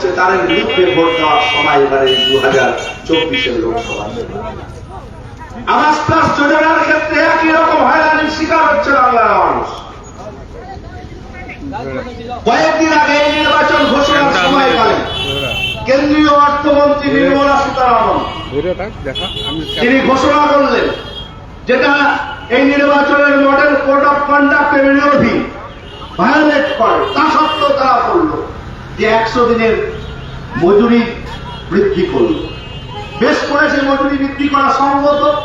হচ্ছে তাদের বিরুদ্ধে ভোট দেওয়ার সময় এবারে দু হাজার চব্বিশের লোকসভা যোজনার ক্ষেত্রে একই রকম শিকার হচ্ছে বাংলার মানুষ। কয়েকদিন আগে এই নির্বাচন ঘোষণার সময়কালে কেন্দ্রীয় অর্থমন্ত্রী নির্মলা সীতারামন তিনি ঘোষণা করলেন যেটা এই নির্বাচনের মডেল কোড অফ কন্ডাক্টের বিরোধী ভায়োলেট করে। তা সত্ত্বেও তারা করল যে একশো দিনের মজুরি বৃদ্ধি করল। বেশ করেছে মজুরি বৃদ্ধি করা সম্ভবত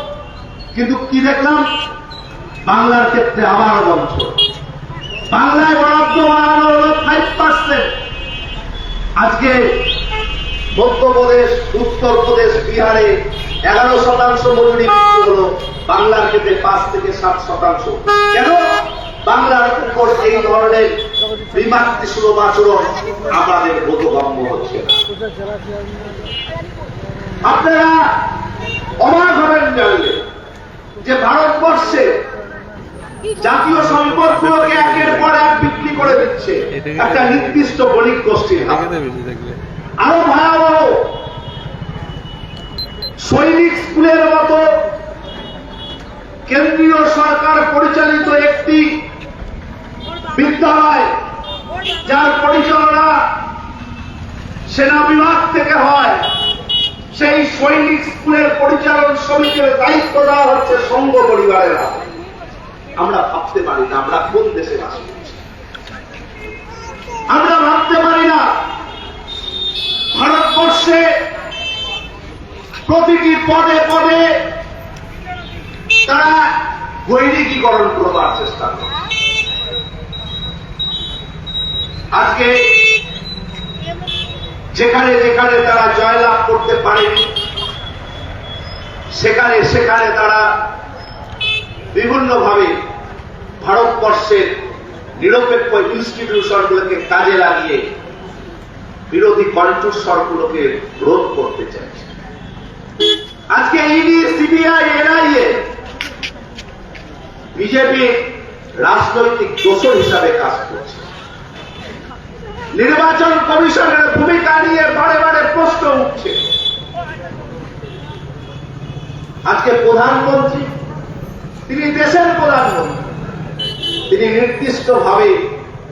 কিন্তু কি দেখলাম? বাংলার ক্ষেত্রে আবার বন্ধ। বাংলায় বরাদ্দ বাড়ানো হলো ফাইভ পার্সেন্ট আজকে মধ্যপ্রদেশ, উত্তরপ্রদেশ, বিহারে এগারো শতাংশ মজুরি বৃদ্ধি হলো, বাংলার ক্ষেত্রে পাঁচ থেকে সাত শতাংশ। কেন? বাংলার উপর এই ধরনের বিমাতৃসুলভ আচরণ আমাদের বোধগম্য হচ্ছে আপনারা অবাক হবেন জানলে যে ভারতবর্ষে জাতীয় সম্পদগুলোকে একের পর এক বিক্রি করে দিচ্ছে। একটা নির্দিষ্ট বণিক গোষ্ঠীর আরও ভয়াবহ সৈনিক স্কুলের মতো কেন্দ্রীয় সরকার পরিচালিত একটি বিদ্যালয়, যার পরিচালনা সেনা বিভাগ থেকে হয়। সেই সৈনিক স্কুলের পরিচালন সমিতির দায়িত্ব দেওয়া হচ্ছে সংঘ পরিবারের। আমরা ভাবতে পারি না, আমরা কোন দেশে বাস আমরা ভাবতে পারি না, ভারতবর্ষে প্রতিটি পদে পদে তারা গৈরিকীকরণ করবার চেষ্টা করছে। আজকে যেখানে যেখানে তারা জয়লাভ করতে পারেনি, সেখানে সেখানে তারা বিভিন্নভাবে ভারতবর্ষের নিরপেক্ষ ইনস্টিটিউশনগুলোকে কাজে লাগিয়ে বিরোধী কণ্ঠস্বরগুলোকে রোধ করতে চাইছে। আজকে ইডি, সিবিআই, এনআইএ বিজেপি রাজনৈতিক দোষর হিসাবে কাজ করছে। নির্বাচন কমিশনের ভূমিকা নিয়ে বারে বারে প্রশ্ন উঠছে। আজকে প্রধানমন্ত্রী, তিনি দেশের প্রধানমন্ত্রী। তিনি নির্দিষ্ট ভাবে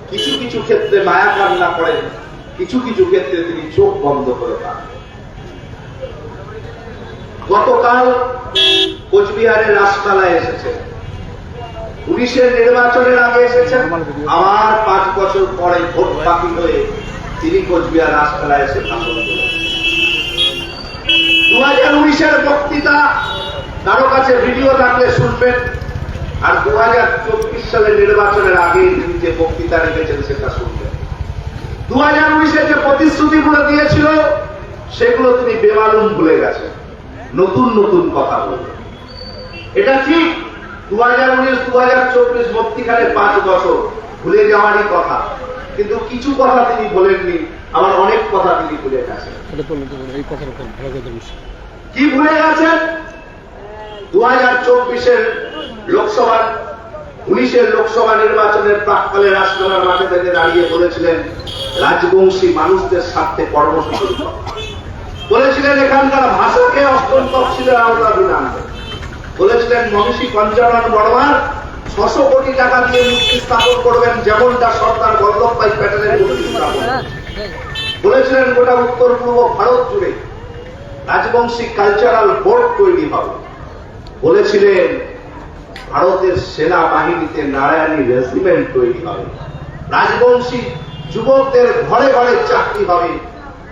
কিছু কিছু ক্ষেত্রে মায়া কান্না করেন, কিছু কিছু ক্ষেত্রে তিনি চোখ বন্ধ করে পান। গতকাল কোচবিহারের রাজপালায় এসেছেন। পুলিশের নির্বাচনের আগে এসেছেন। আবার পাঁচ বছর পরে ভোট বাকি হয়ে তিনি কোচবিহার রাজপালায় এসে ভাষণ দিলেন। দু হাজার উনিশের বক্তৃতা কারও কাছে ভিডিও থাকলে শুনবেন। আর দু হাজার চব্বিশ সালের নির্বাচনের আগে তিনি যে বক্তৃতা রেখেছেন সেটা শুনবেন। দু হাজার উনিশে যে প্রতিশ্রুতিগুলো দিয়েছিল সেগুলো তিনি বেমালুম ভুলে গেছেন। নতুন নতুন কথা বলবেন। এটা ঠিক দু হাজার উনিশ দু হাজার চব্বিশ মধ্যিখানে পাঁচ বছর। ভুলে যাওয়ারই কথা। কিন্তু কিছু কথা তিনি বলেননি আবার অনেক কথা তিনি ভুলে গেছেন। কি ভুলে গেছেন? দু হাজার চব্বিশের লোকসভা উনিশের লোকসভা নির্বাচনের প্রাককালে রাজকালার মাঠে থেকে দাঁড়িয়ে বলেছিলেন রাজবংশী মানুষদের স্বার্থে কর্মসূচি বলেছিলেন এখানকার ভাষাকে অষ্টম তফসিলের আওতাধীন বলেছিলেন, মনীষী পঞ্চানন বড়মার ছশো কোটি টাকা দিয়ে মূর্তি স্থাপন করবেন যেমনটা সরকার বল্লভভাই প্যাটেলের মূর্তি স্থাপন বলেছিলেন, গোটা উত্তর পূর্ব ভারত জুড়ে রাজবংশী কালচারাল বোর্ড তৈরি হবে। বলেছিলেন, ভারতের সেনা বাহিনীতে নারায়ণী রেজিমেন্ট তৈরি হবে। রাজবংশী যুবকদের ঘরে ঘরে চাকরি হবে।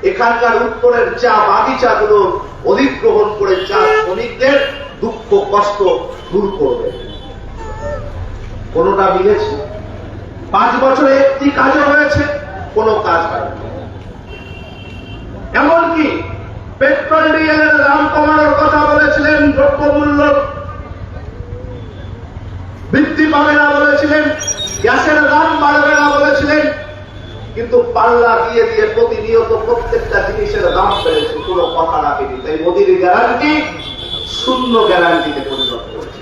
এখানকার উত্তরের চা বাগিচাগুলো অধিগ্রহণ করে চা শ্রমিকদের দুঃখ, কষ্ট দূর করবে। কোনটা মিলেছে? পাঁচ বছরে একটি কাজও হয়েছে, কোনো কাজ হয়নি। এমনকি পেট্রোল ডিজেলের দাম কমানোর কথা বলেছিলেন দ্রব্যমূল্য বৃদ্ধি পাবে না বলেছিলেন, গ্যাসের দাম বাড়বে না বলেছিলেন, কিন্তু পাল্লা দিয়ে দিয়ে প্রতিনিয়ত প্রত্যেকটা জিনিসের দাম বেড়েছে, কোনো কথা রাখেনি। তাই মোদির গ্যারান্টি শূন্য গ্যারান্টিতে পরিণত করেছে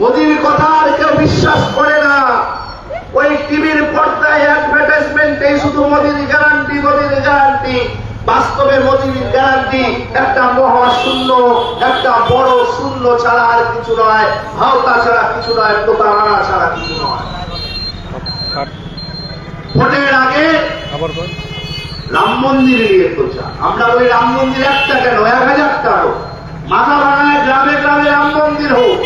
মোদির কথা আর কেউ বিশ্বাস করে না। ওই টিভির পর্দায় অ্যাডভার্টাইজমেন্টে শুধু মোদির গ্যারান্টি মোদির গ্যারান্টি বাস্তবে মোদির গ্যারান্টি একটা মহাশূন্য একটা বড় শূন্য ছাড়া আর কিছু নয়। ভাওতা ছাড়া কিছু নয় প্রতারণা ছাড়া কিছু নয়। ভোটের আগে রাম মন্দির নিয়ে প্রচার। আমরা বলি রাম মন্দির একটা কেন? এক হাজারটা হোক মাথা বানায় গ্রামে গ্রামে রাম মন্দির হোক।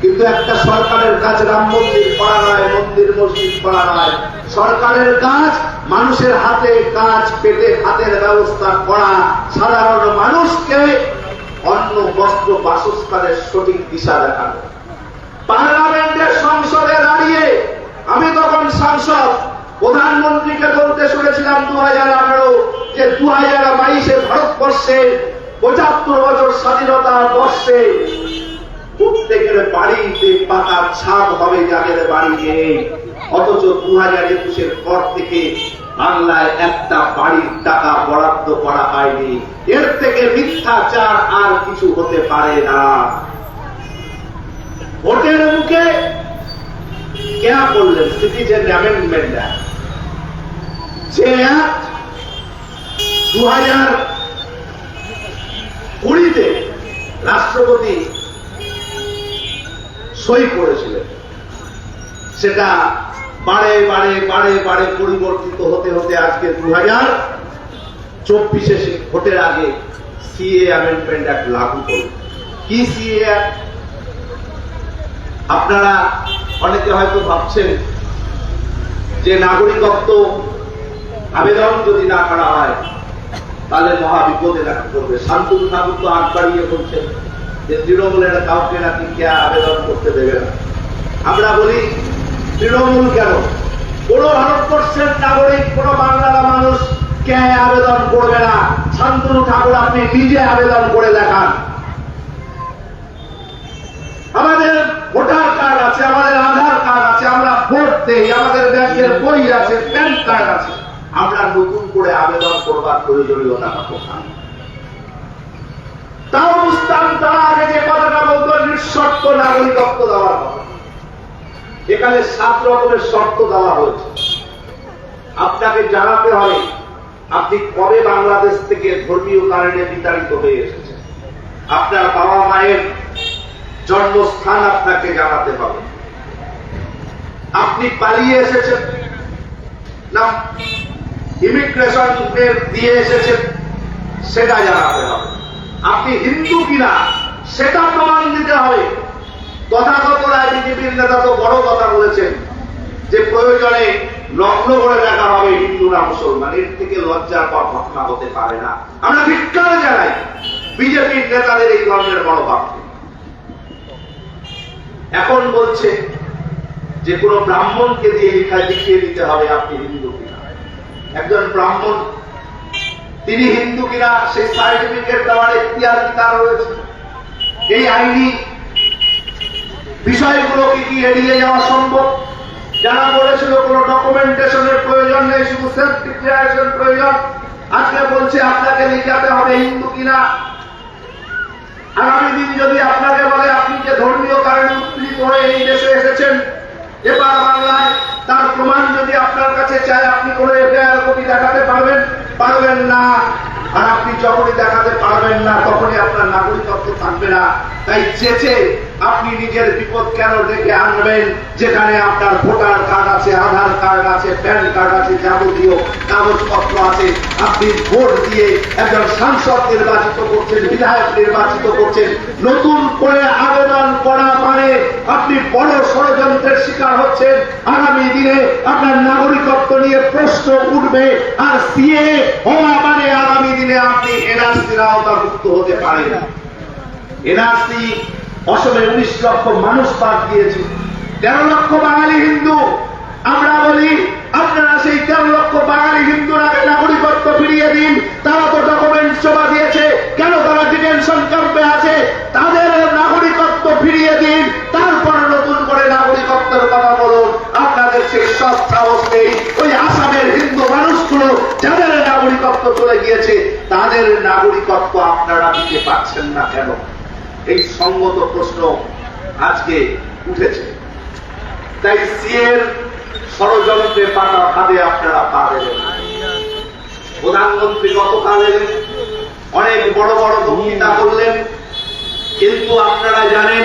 কিন্তু একটা সরকারের কাজ রাম মন্দির করা নয়, মন্দির মসজিদ করা নয়। সরকারের কাজ মানুষের হাতে কাজ, পেটে হাতের ব্যবস্থা করা। সাধারণ মানুষকে অন্ন, বস্ত্র, বাসস্থানের সঠিক দিশা দেখানো। পার্লামেন্টের সংসদে দাঁড়িয়ে আমি তখন সাংসদ, প্রধানমন্ত্রীকে বলতে শুনেছিলাম, দু হাজার আঠারো, যে দু হাজার বাইশে ভারতবর্ষে পঁচাত্তর বছর স্বাধীনতার বর্ষে প্রত্যেকের বাড়িতে পাতার ছাদ হবে, যাদের বাড়ি নেই। অথচ দু হাজার একুশের পর থেকে বাংলায় একটা বাড়ির টাকা বরাদ্দ করা হয়নি। এর থেকে মিথ্যাচার আর কিছু হতে পারে না। ভোটের মুখে কেনা করলেন সিটিজেন অ্যামেন্ডমেন্ট যে অ্যাক্ট দু হাজার কুড়িতে রাষ্ট্রপতি সই করেছিলেন। সেটা বারে বারে বারে বারে পরিবর্তিত হতে হতে আজকে দু হাজার চব্বিশে ভোটের আগে সিএ অ্যামেন্ডমেন্ট অ্যাক্ট লাগু করল কি সিএ আপনারা অনেকে হয়তো ভাবছেন যে নাগরিকত্ব আবেদন যদি না করা হয় তাহলে মহা বিপদে দেখা করবে। শান্তনু ঠাকুর তো আগ বাড়িয়ে বলছেন যে, তৃণমূলের কাউকে নাকি কে আবেদন করতে দেবে না? আমরা বলি, তৃণমূল কেন? কোন ভারতবর্ষের নাগরিক, কোন বাংলার মানুষ কে আবেদন করবে না? শান্তনু ঠাকুর, আপনি নিজে আবেদন করে দেখান। আমাদের ভোটার কার্ড আছে, আমাদের আধার কার্ড আছে, আমরা ভোট দেই, আমাদের ব্যাংকের বই আছে, প্যান কার্ড আছে। আমরা নতুন করে আবেদন করবার প্রয়োজনীয়তা কবে বাংলাদেশ থেকে ধর্মীয় বিতাড়িত হয়ে আপনার বাবা মায়ের জন্মস্থান আপনাকে জানাতে হবে। আপনি পালিয়ে এসেছেন? না। ইমিগ্রেশন দিয়ে এসেছেন সেটা জানাতে হবে। আপনি হিন্দু কিনা, সেটা প্রমাণ দিতে হবে। তথাগত রায় বিজেপির নেতা তো বড় কথা বলেছেন যে প্রয়োজনে লগ্ন করে দেখা হবে হিন্দু না মুসলমান। এর থেকে লজ্জার পর ঘটনা হতে পারে না। আমরা ধিক্কার জানাই বিজেপির নেতাদের এই ধরনের বড় বাক্য এখন বলছে যে কোন ব্রাহ্মণকে দিয়ে লেখা লিখিয়ে দিতে হবে, আপনি হিন্দু একজন ব্রাহ্মণ, তিনি হিন্দু কিনা, সেই সার্টিফিকেট দেওয়ার ইতিহাস তার রয়েছে। এই আইনি বিষয়গুলো কি কি এড়িয়ে যাওয়া সম্ভব? যারা বলেছিল কোন ডকুমেন্টেশনের প্রয়োজন নেই, শুধু সেলফ ডিক্লারেশন প্রয়োজন, আজকে বলছে আপনাকে লিখাতে হবে হিন্দু কিনা। আগামী দিন যদি আপনাকে বলে আপনি যে ধর্মীয় কারণে উৎপীড়িত হয়ে এই দেশে এসেছেন, এবার বাংলায় তার প্রমাণ যদি আপনার কাছে চায়, আপনি কোন এফআইআর কপি দেখাতে পারবেন? পারবেন না। আর আপনি যখনই দেখাতে পারবেন না, তখনই আপনার নাগরিকত্ব থাকবে না। তাই চেচে আপনি নিজের বিপদ কেন ডেকে আনবেন? যেখানে আপনার ভোটার কার্ড আছে, আধার কার্ড আছে, প্যান কার্ড আছে যাবতীয় কাগজপত্র আছে। আপনি ভোট দিয়ে একজন সাংসদ নির্বাচিত করছেন, বিধায়ক নির্বাচিত করছেন। নতুন করে আবেদন করা মানে আপনি বড় ষড়যন্ত্রের শিকার হচ্ছেন। আগামী দিনে আপনার নাগরিকত্ব নিয়ে প্রশ্ন উঠবে। আর সিএ হওয়া মানে আগামী দিনে আপনি এনআরসির আওতাভুক্ত হতে পারেন। এনআরসি অসমে উনিশ লক্ষ মানুষ বাদ দিয়েছে। তেরো লক্ষ বাঙালি হিন্দু। আমরা বলি, আপনারা সেই তেরো লক্ষ বাঙালি হিন্দুর নাগরিকত্ব ফিরিয়ে দিন, তারা তো ডকুমেন্ট জমা দিয়েছে। কেন তারা ডিটেনশন ক্যাম্পে আছে? তাদের নাগরিকত্ব ফিরিয়ে দিন। তারপর নতুন করে নাগরিকত্বের কথা বলুন। আপনাদের সেই সব সাহস নেই। ওই আসামের হিন্দু মানুষগুলো, যাদের নাগরিকত্ব চলে গিয়েছে, তাদের নাগরিকত্ব আপনারা দিতে পারছেন না কেন? এই সঙ্গত প্রশ্ন আজকে উঠেছে। তাই সিএর ষড়যন্ত্রে পাতা খাদে আপনারা পা দেবেন। প্রধানমন্ত্রী গতকাল এলেন অনেক বড় বড় বক্তৃতা করলেন কিন্তু আপনারা জানেন,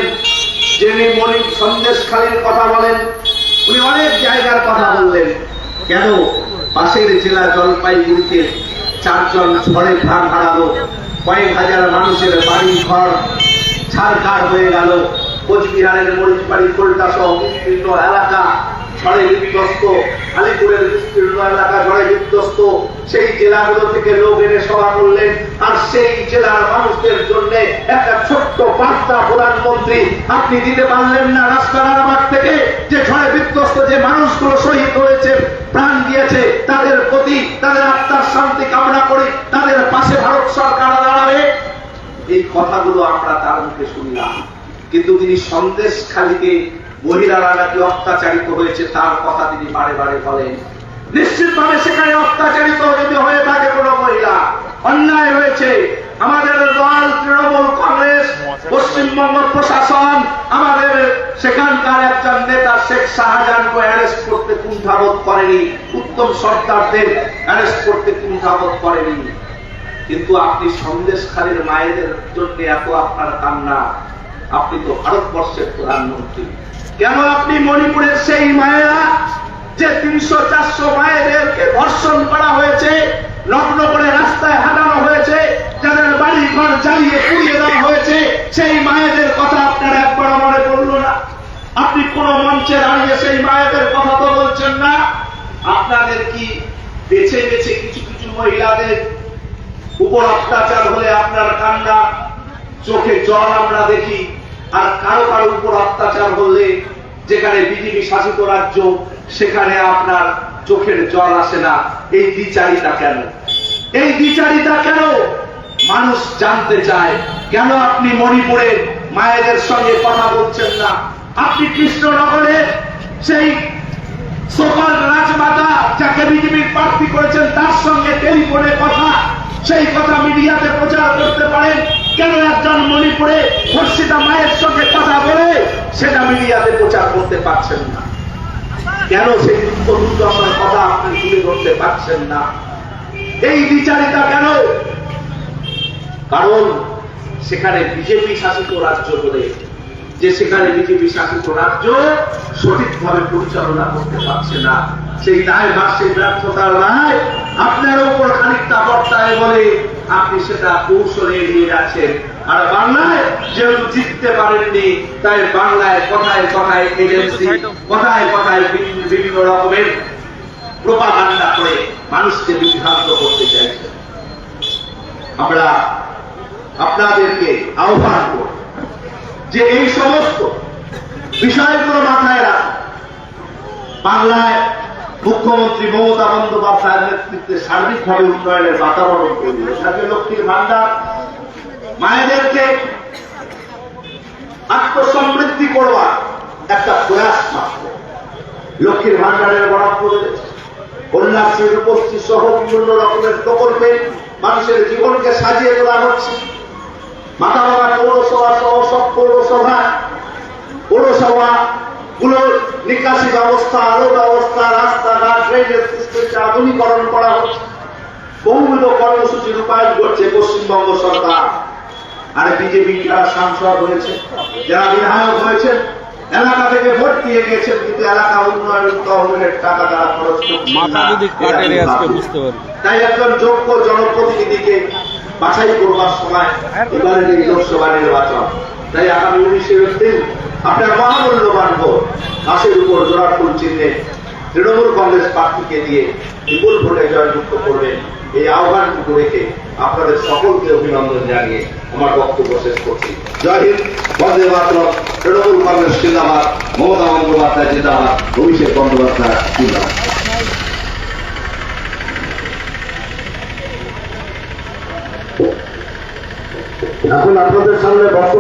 যিনি মনির সন্দেশখালীর কথা বলেন, উনি অনেক জায়গার কথা বললেন। কেন? পাশের জেলা জলপাইগুড়িতে চারজন ঝড়ে প্রাণ হারালো, কয়েক হাজার মানুষের বাড়ি ঘর ছাড়খাড় হয়ে গেল। কোচবিহারের মরিচবাড়ি কোলটা সহ বিস্তীর্ণ এলাকা ঝড়ে বিধ্বস্ত। আলিপুরের বিস্তীর্ণ এলাকা ঝড়ে বিধ্বস্ত। সেই জেলাগুলো থেকে লোক এনে সভা করলেন। আর সেই জেলার মানুষদের জন্য একটা ছোট্ট বার্তা প্রধানমন্ত্রী, আপনি দিতে পারলেন না রাস্তার থেকে। যে ঝড়ে বিধ্বস্ত যে মানুষগুলো শহীদ হয়েছে, প্রাণ দিয়েছে, তাদের প্রতি তাদের আত্মার শান্তি কামনা করি। তাদের পাশে ভারত সরকার দাঁড়াবে। এই কথাগুলো আমরা তার মুখে শুনলাম। কিন্তু তিনি সন্দেশ খালিতে মহিলারা নাকি অত্যাচারিত হয়েছে, তার কথা তিনি বারে বারে বলেন। নিশ্চিতভাবে সেখানে অত্যাচারিত যদি হয়ে থাকে কোনো মহিলা, অন্যায় হয়েছে। আমাদের দল, তৃণমূল, কংগ্রেস, পশ্চিমবঙ্গ প্রশাসন, আমাদের সেখানকার একজন নেতা শেখ শাহজাহানকে অ্যারেস্ট করতে কুণ্ঠাবোধ করেনি। উত্তম সর্দারদের অ্যারেস্ট করতে কুণ্ঠাবোধ করেনি। কিন্তু আপনি সন্দেশখালীর মায়েদের জন্য এত আপনার কান্না। আপনি তো ভারতবর্ষের প্রধানমন্ত্রী। কেন আপনি মণিপুরের সেই মায়েরা যে তিনশো, চারশো মায়েদেরকে ধর্ষণ করা হয়েছে নগ্ন করে রাস্তায় হাঁটানো হয়েছে, যাদের বাড়ি ঘর জ্বালিয়ে পুড়িয়ে দেওয়া হয়েছে, সেই মায়েদের কথা আপনার একবার মনে পড়ল না? আপনি কোন মঞ্চে দাঁড়িয়ে সেই মায়েদের কথা তো বলছেন না? আপনাদের কি বেছে বেছে কিছু কিছু মহিলাদের উপর অত্যাচার হলে আপনার কান্না, চোখে জল আমরা দেখি, আর কারও কারও উপর অত্যাচার হলে যেখানে বিজেপি শাসিত রাজ্য, সেখানে আপনার চোখের জল আসে না। এই দ্বিচারিতা কেন? এই দ্বিচারিতা কেন? মানুষ জানতে চায়, কেন আপনি মণিপুরে মায়েদের সঙ্গে কথা বলছেন না? আপনি কৃষ্ণনগরে সেই সকল রাজমাতা, যাকে বিজেপির প্রার্থী করেছেন, তার সঙ্গে টেলিফোনে কথা সেই কথা মিডিয়াতে প্রচার করতে পারেন কেন একজন মণিপুরে ধর্ষিতা মায়ের সঙ্গে কথা বলে, সেটা মিডিয়াতে প্রচার করতে পারছেন না। কেন সেই দুঃখ দুর্দশার কথা আপনি তুলে ধরতে পারছেন না? এই বিচারিতা কেন? কারণ সেখানে বিজেপি শাসিত রাজ্য বলে যে সেখানে বিজেপি শাসিত রাজ্য সঠিকভাবে পরিচালনা করতে পারছে না। সেই দায় বা সেই ব্যর্থতার দায় আপনার উপর খানিকটা বর্তায় বলে আপনি সেটা কৌশলে এড়িয়ে যাচ্ছেন। আর বাংলায় যেহেতু জিততে পারেননি, তাই বাংলায় কথায় কথায় এজেন্সি কথায় কথায় বিভিন্ন রকমের প্রোপাগান্ডা করে মানুষকে বিভ্রান্ত করতে চাইছেন আমরা আপনাদেরকে আহ্বান করব যে এই সমস্ত বিষয়গুলো মাথায় রাখুন। বাংলায় মুখ্যমন্ত্রী মমতা বন্দ্যোপাধ্যায়ের নেতৃত্বে সার্বিকভাবে উন্নয়নের বাতাবরণ তৈরি হয়েছে। লক্ষ্মীর ভান্ডার মায়েদেরকে আত্মসমৃদ্ধি করবার একটা প্রয়াস মাত্র। লক্ষ্মীর ভান্ডারের বরাদ্দ রয়েছে কন্যাশ্রী রূপশ্রী সহ বিভিন্ন রকমের প্রকল্পে মানুষের জীবনকে সাজিয়ে তোলা হচ্ছে। মাথাভাঙা পৌরসভা সহ সব পৌরসভা পৌরসভা গুলোর নিকাশি ব্যবস্থা আলো ব্যবস্থা রাস্তাঘাট ড্রেনেজ সিস্টেমকে আধুনিকরণ করা হচ্ছে বহুবিধ কর্মসূচি রূপায়ণ করছে পশ্চিমবঙ্গ সরকার। আর বিজেপি যারা সাংসদ হয়েছে যারা বিধায়ক হয়েছে এলাকা থেকে ভোট দিয়ে গেছেন কিন্তু এলাকা উন্নয়ন তহবিলের টাকা তারা খরচ করছে তাই একজন যোগ্য জনপ্রতিনিধিকে বাছাই করবার সময় এবারের এই লোকসভা নির্বাচন। তাই আগামী উনিশের দিন আপনার মহামূল্যবান ভোট মাসের উপর জোড়া ফুল চিহ্নে তৃণমূল কংগ্রেস প্রার্থীকে দিয়ে বিপুল ভোটে জয়যুক্ত করবেন এই আহ্বানটুকু রেখে আপনাদের সকলকে অভিনন্দন জানিয়ে আমার বক্তব্য শেষ করছি। জয় হিন্দ, বন্দে মাতরম, তৃণমূল কংগ্রেস জিন্দাবাদ, মমতা বন্দ্যোপাধ্যায় জিন্দাবাদ, অভিষেক বন্দ্যোপাধ্যায় জিন্দাবাদ। এখন আপনাদের সামনে বক্তব্য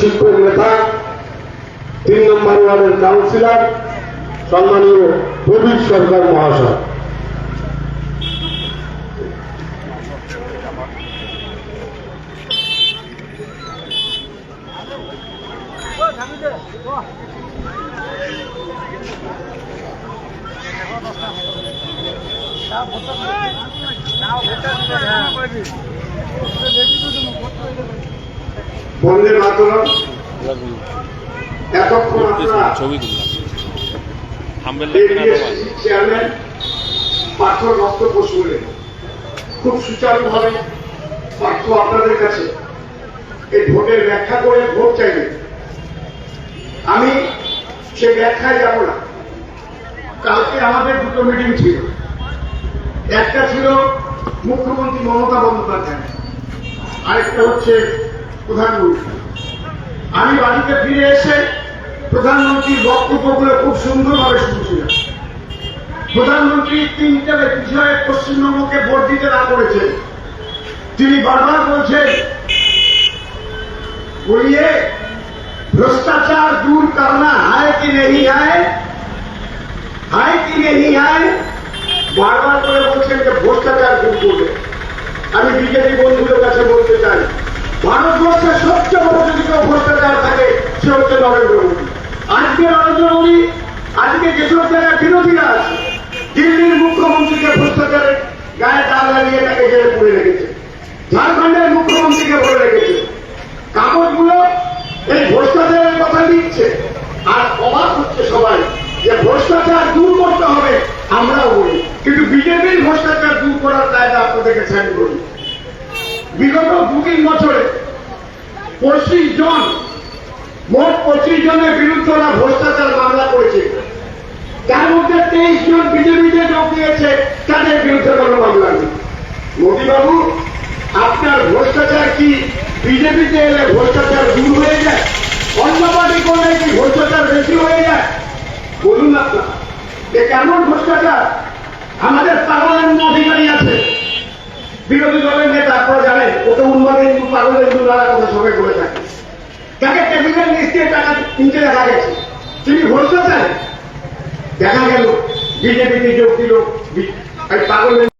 শিক্ষক নেতা তিন নম্বর ওয়ার্ডের কাউন্সিলর সম্মানীয় প্রবীণ সরকার মহাশয়। ও বন্দে মাতরম এতক্ষণ আপনারা তুললাম থাম্বেল ABSC চেয়ারম্যান পার্থ খুব সুচারুভাবে পার্থ আপনাদের কাছে এই ভোটের ব্যাখ্যা করে ভোট আমি সে ব্যাখ্যায় যাব না। কালকে আমাদের দুটো মিটিং ছিল। একটা ছিল মুখ্যমন্ত্রী মমতা বন্দ্যোপাধ্যায়। আরেকটা হচ্ছে প্রধানমন্ত্রী আমি বাড়িতে ফিরে এসে প্রধানমন্ত্রীর বক্তব্যগুলো খুব সুন্দরভাবে শুনছিলাম প্রধানমন্ত্রী তিনটা বিষয়ে পশ্চিমবঙ্গকে ভোট দিতে না করেছে তিনি বারবার বলছেন बोलिए भ्रष्टाचार दूर करना है कि नहीं है है कि नहीं है বারবার করে বলছেন যে ভ্রষ্টাচার দূর করবে আমি বিজেপি বন্ধুদের কাছে বলতে চাই ভারতবর্ষের সবচেয়ে বড় যদি কেউ ভ্রষ্টাচার থাকে, সে হচ্ছে নরেন্দ্র মোদী। আজকে নরেন্দ্র মোদী, আজকে যেসব জায়গায় বিরোধীরা আছে, দিল্লির মুখ্যমন্ত্রীকে ভ্রষ্টাচারের গায়ে দাগ লাগিয়ে তাকে জেলে পুড়ে রেখেছে, ঝাড়খণ্ডের মুখ্যমন্ত্রীকে ভরে রেখেছে। কাগজগুলো এই ভ্রষ্টাচারের কথা দিচ্ছে, আর অবাক হচ্ছে সবাই যে ভ্রষ্টাচার দূর করতে হবে, আমরাও বলি। কিন্তু বিজেপির ভ্রষ্টাচার দূর করার কায়দা আপনাদেরকে সাইন করি বিগত দু তিন বছরে পঁচিশ জন, মোট পঁচিশ জনের বিরুদ্ধে ওরা ভ্রষ্টাচার মামলা করেছে। তার মধ্যে তেইশ জন বিজেপিতে যোগ দিয়েছে, তাদের বিরুদ্ধে কোনো মামলা নেই। মোদীবাবু, আপনার ভ্রষ্টাচার কি বিজেপিতে এলে ভ্রষ্টাচার দূর হয়ে যায়? অন্য পার্টি করলে কি ভ্রষ্টাচার বেশি হয়ে যায়? বলুন আপনার যে কেমন ভ্রষ্টাচার? আমাদের পার্লামেন্ট অধিকারী আছে। বিরোধী দলের নেতা আপনারা জানেন ও তো উন্মাদের হিন্দু, পাগলের হিন্দু নানা কথা সবাই করে থাকে। তাকে টেবিলের নিচ দিয়ে টাকা কিনতে দেখা গেছে। তিনি ভ্রষ্টাচার দেখা গেল বিজেপিতে যোগ দিল পাগলের